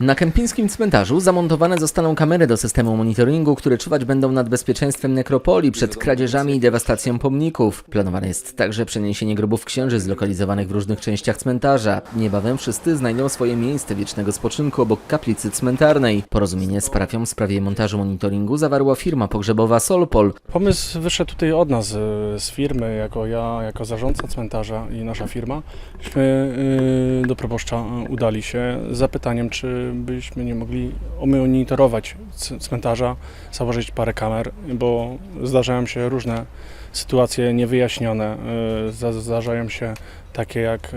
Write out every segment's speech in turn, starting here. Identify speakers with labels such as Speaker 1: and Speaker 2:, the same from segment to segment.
Speaker 1: Na kępińskim cmentarzu zamontowane zostaną kamery do systemu monitoringu, które czuwać będą nad bezpieczeństwem nekropolii przed kradzieżami i dewastacją pomników. Planowane jest także przeniesienie grobów księży zlokalizowanych w różnych częściach cmentarza. Niebawem wszyscy znajdą swoje miejsce wiecznego spoczynku obok kaplicy cmentarnej. Porozumienie z parafią w sprawie montażu monitoringu zawarła firma pogrzebowa Solpol.
Speaker 2: Pomysł wyszedł tutaj od nas, y, z firmy, jako ja, jako zarządca cmentarza i nasza firma. Myśmy y, do proboszcza udali się z zapytaniem, czy byśmy nie mogli omonitorować c- cmentarza, założyć parę kamer, bo zdarzają się różne sytuacje niewyjaśnione. Za- Zdarzają się takie jak y,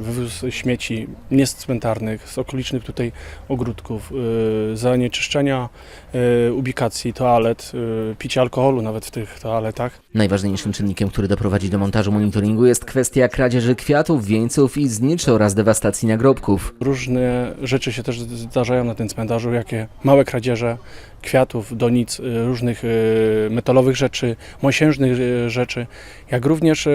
Speaker 2: wywóz śmieci niecmentarnych z okolicznych tutaj ogródków, y, zanieczyszczenia ubikacji, toalet, picie alkoholu nawet w tych toaletach.
Speaker 1: Najważniejszym czynnikiem, który doprowadzi do montażu monitoringu jest kwestia kradzieży kwiatów, wieńców i zniczy oraz dewastacji nagrobków.
Speaker 2: Różne rzeczy się też zdarzają na tym cmentarzu, jakie małe kradzieże kwiatów, donic, y, różnych y, metalowych rzeczy, mosiężnych y, rzeczy, jak również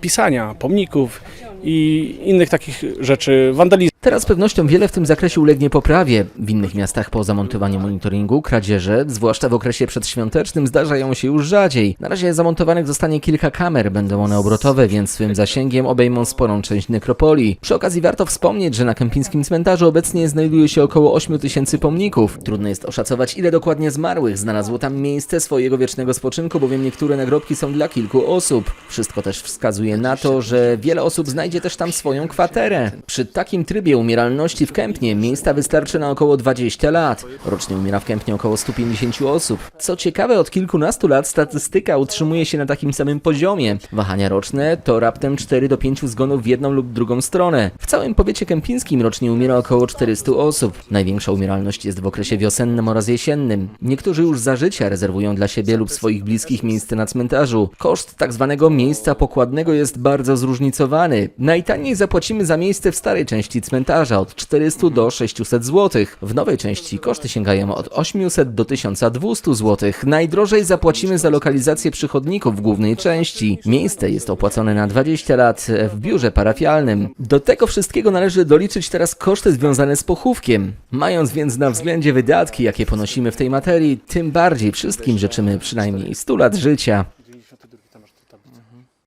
Speaker 2: pisania, pomników i innych takich rzeczy, wandalizmu.
Speaker 1: Teraz z pewnością wiele w tym zakresie ulegnie poprawie. W innych miastach po zamontowaniu monitoringu kradzieże, zwłaszcza w okresie przedświątecznym, zdarzają się już rzadziej. Na razie zamontowanych zostanie kilka kamer, będą one obrotowe, więc swym zasięgiem obejmą sporą część nekropolii. Przy okazji warto wspomnieć, że na kępińskim cmentarzu obecnie znajduje się około 8 tysięcy pomników. Trudno jest oszacować, ile dokładnie zmarłych znalazło tam miejsce swojego wiecznego spoczynku, bowiem niektóre nagrobki są dla kilku osób. Wszystko też wskazuje na to, że wiele osób znajdzie też tam swoją kwaterę. Przy takim trybie umieralności w Kępnie miejsca wystarczy na około 20 lat. Rocznie umiera w Kępnie około 150 osób. Co ciekawe, od kilkunastu lat statystyka utrzymuje się na takim samym poziomie. Wahania roczne to raptem 4 do 5 zgonów w jedną lub drugą stronę. W całym powiecie kępińskim rocznie umiera około 400 osób. Największa umieralność jest w okresie wiosennym oraz jesiennym. Niektórzy już za życia rezerwują dla siebie lub swoich bliskich miejsce na cmentarzu. Koszt tak zwanego miejsca pokładnego jest bardzo zróżnicowany. Najtaniej zapłacimy za miejsce w starej części cmentarza od 400 do 600 zł. W nowej części koszty sięgają od 800 do 1200 zł. Najdrożej zapłacimy za lokalizację przychodników w głównej części. Miejsce jest opłacone na 20 lat w biurze parafialnym. Do tego wszystkiego należy doliczyć teraz koszty związane z pochówkiem. Mając więc na względzie wydatki, jakie ponosimy w tej materii, tym bardziej wszystkim życzymy przynajmniej 100 lat życia.